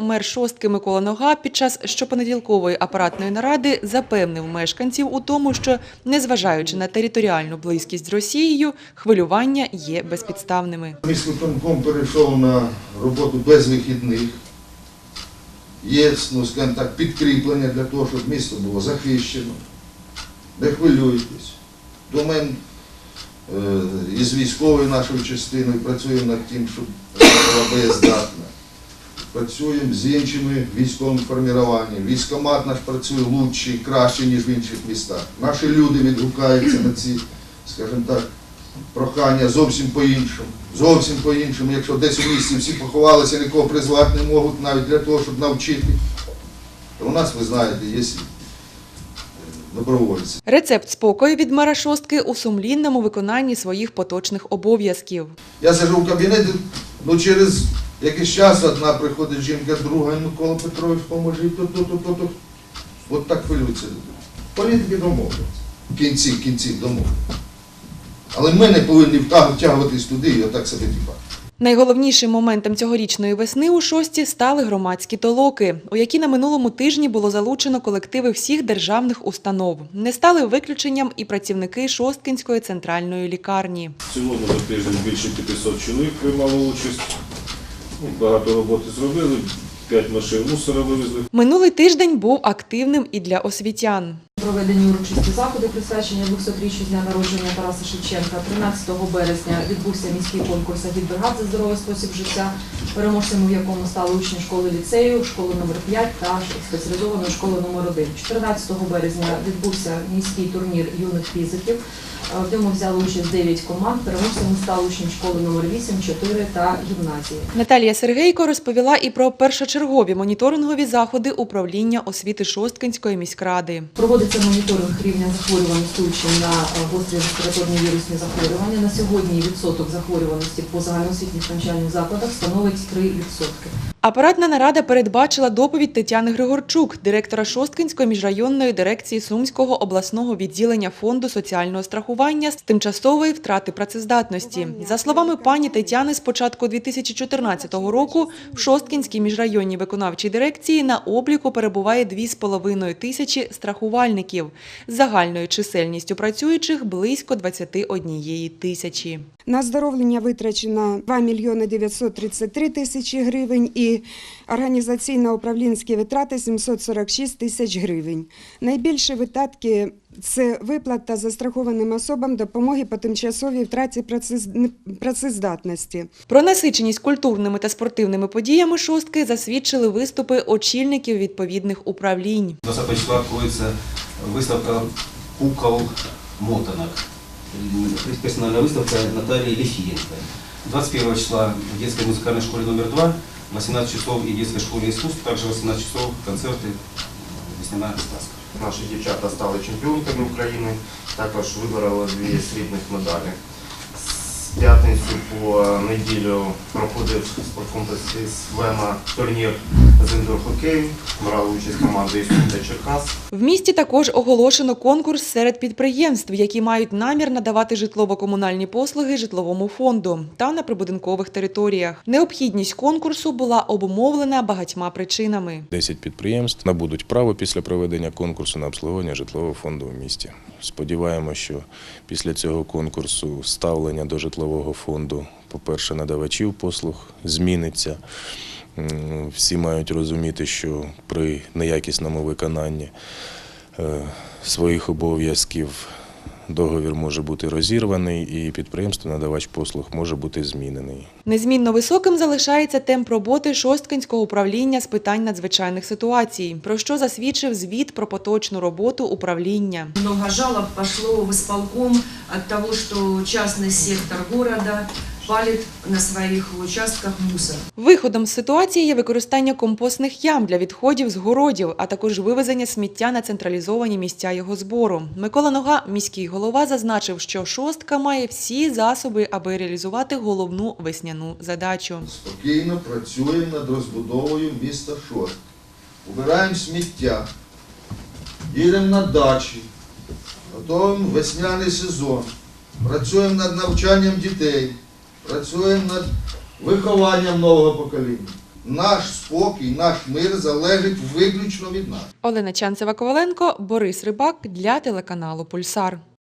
Мер шостки Микола Нога під час щопонеділкової апаратної наради запевнив мешканців у тому, що, незважаючи на територіальну близькість з Росією, хвилювання є безпідставними. Міськвиконком перейшов на роботу без вихідних. Є, ну, так, підкріплення для того, щоб місто було захищено. Не хвилюйтесь. Думаємо е, із військовою нашою частиною працюємо над тим, щоб була боєздатна. Працюємо з іншими військовими формуваннями. Військомат наш працює лучше, краще, ніж в інших містах. Наші люди відгукаються на ці, скажімо так, прохання зовсім по-іншому. Зовсім по-іншому. Якщо десь у місті всі поховалися, нікого призвати не можуть навіть для того, щоб навчити. То у нас, ви знаєте, є добровольці. Рецепт спокою від мера шостки у сумлінному виконанні своїх поточних обов'язків. Я сижу в кабінеті, ну через якийсь час одна приходить жінка, друга, Микола Петрович, поможіть, то, то, то, то, то. От так хвилюються люди. Політики домовляться. В кінці, в кінці домовляться. Але ми не повинні втягуватись туди і отак себе тіпати. Найголовнішим моментом цьогорічної весни у шості стали громадські толоки, у які на минулому тижні було залучено колективи всіх державних установ. Не стали виключенням і працівники Шосткинської центральної лікарні. В цілому за тиждень більше 500 чоловік приймало участь. Ну, Багато роботи зробили, 5 машин мусора вивезли. Минулий тиждень був активним і для освітян. Проведені урочисті заходи присвячення 200-річчю з дня народження Тараса Шевченка. 13 березня відбувся міський конкурс агітбригад за здоровий спосіб життя, переможцями в якому стали учні школи ліцею, школи номер 5 та спеціалізованої школи номер 1 14 березня відбувся міський турнір юних фізиків. В ньому взяли участь 9 команд. Переможцями стали учні школи номер 8, 4 та гімназії. Наталія Сергейко розповіла і про першочергові моніторингові заходи управління освіти Шосткинської міськради. Проводиться моніторинг рівня захворюваності учнів на е, гострі респіраторні вірусні захворювання. На сьогодні відсоток захворюваності по загальноосвітніх навчальних закладах становить 3%. Апаратна нарада передбачила доповідь Тетяни Григорчук, директора Шосткинської міжрайонної дирекції Сумського обласного відділення фонду соціального страхування з тимчасової втрати працездатності. За словами пані Тетяни, з початку 2014 року в Шосткинській міжрайонній виконавчій дирекції на обліку перебуває 2,5 тисячі страхувальників з загальною чисельністю працюючих близько 21 тисячі. На оздоровлення витрачено 2 мільйони 933 тисячі гривень і організаційно-управлінські витрати 746 тисяч гривень. Найбільші видатки – це виплата застрахованим особам допомоги по тимчасовій втраті працез- працездатності. Про насиченість культурними та спортивними подіями шостки засвідчили виступи очільників відповідних управлінь. 20 числа откроется выставка кукол мотанок. Персональная выставка Натальи Лефиенко. 21 числа в детской музыкальной школе номер 2, 18 часов и детской школе искусств, также 18 часов концерты «Весняная сказка». Наші дівчата стали чемпіонками України, також вибороли дві срібних медалі. П'ятницю по неділю проходив в спорткомплексі «Свема» турнір з індор-хокею. Брали участь команди із Сум та Черкас. В місті також оголошено конкурс серед підприємств, які мають намір надавати житлово-комунальні послуги житловому фонду та на прибудинкових територіях. Необхідність конкурсу була обумовлена багатьма причинами. 10 підприємств набудуть право після проведення конкурсу на обслуговування житлового фонду в місті. Сподіваємося, що після цього конкурсу ставлення до житлового фонду, по-перше, надавачів послуг зміниться. Всі мають розуміти, що при неякісному виконанні е, своїх обов'язків договір може бути розірваний і підприємство надавач послуг може бути змінений. Незмінно високим залишається темп роботи Шосткинського управління з питань надзвичайних ситуацій, про що засвідчив звіт про поточну роботу управління. Много жалоб пішло в ісполком від того, що частний сектор города палит на своих участках мусор. Виходом з ситуації є використання компостних ям для відходів з городів, а також вивезення сміття на централізовані місця його збору. Микола Нога, міський голова, зазначив, що шостка має всі засоби, аби реалізувати головну весняну задачу. Спокійно працюємо над розбудовою міста Шостки. Убираємо сміття, їдемо на дачі, готуємо весняний сезон, працюємо над навчанням дітей, працюємо над вихованням нового покоління. Наш спокій, наш мир залежить виключно від нас. Олена Чанцева-Коваленко, Борис Рибак для телеканалу Пульсар.